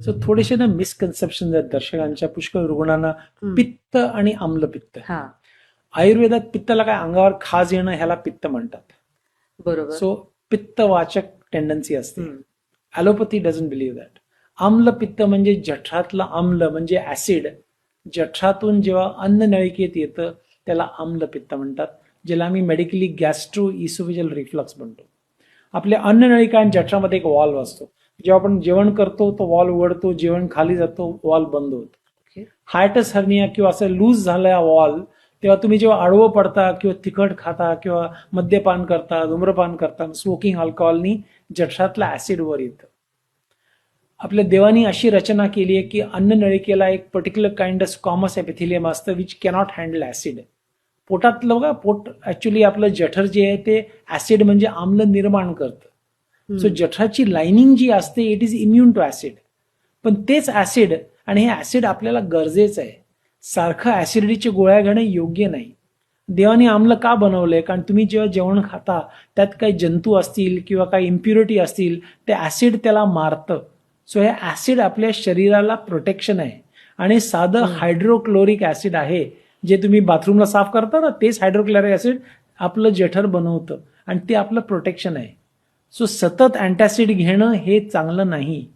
So थोडेसे ना misconception आहेत दर्शकांच्या पुष्कळ रुग्णांना. पित्त आणि आम्लपित्त हा. आयुर्वेदात पित्ताला काय अंगावर खाज येणं ह्याला पित्त म्हणतात. बरोबर. सो पित्तवाचक टेंडन्सी असते. ॲलोपॅथी डझंट बिलीव्ह दॅट आम्ल पित्त म्हणजे जठरातलं आम्ल म्हणजे ऍसिड जठरातून जेव्हा अन्न नळिकेत येतं त्याला आम्ल पित्त म्हणतात ज्याला आम्ही मेडिकली गॅस्ट्रो इसोफिजल रिफ्लक्स म्हणतो. आपल्या अन्न नळिका आणि जठरामध्ये एक वॉल्व असतो. जेव्हा आपण जेवण करतो तो वॉल उघडतो जेवण खाली जातो वॉल बंद होतो. ओके. हार्टस हर्निया किंवा असं लूज झालं वॉल तेव्हा तुम्ही जेव्हा आडवं पडता किंवा तिखट खाता किंवा मद्यपान करता धूम्रपान करता स्मोकिंग अल्कोहोलनी जठरातलं ऍसिड वर येतं. आपल्या देवानी अशी रचना केली आहे की अन्न नळिकेला एक particular kind of squamous epithelium असतं विच कॅनॉट हँडल ऍसिड पोटातलं बघा पोट ऍक्च्युली आपलं जठर जे आहे ते ऍसिड म्हणजे आम्ल निर्माण करतं. सो. जठराची लाइनिंग जी असते it is immune to acid पण तेच ऍसिड आणि हे ऍसिड आपल्याला गरजेचं आहे. सारखं ऍसिडिटीची गोळ्या घेणं योग्य नाही. देवाने आम्ल का बनवलंय? कारण तुम्ही जेव्हा जेवण खाता त्यात काही जंतू असतील किंवा काही इम्प्युरिटी असतील ते ऍसिड त्याला मारतं. सो हे ऍसिड आपल्या शरीराला प्रोटेक्शन आहे. आणि साधं. हायड्रोक्लोरिक ऍसिड आहे जे तुम्ही बाथरूमला साफ करता ना तेच हायड्रोक्लोरिक ऍसिड आपलं जठर बनवतं. आणि ते आपलं प्रोटेक्शन आहे. सो सतत अँटॅसिड घेणं हे चांगलं नाही.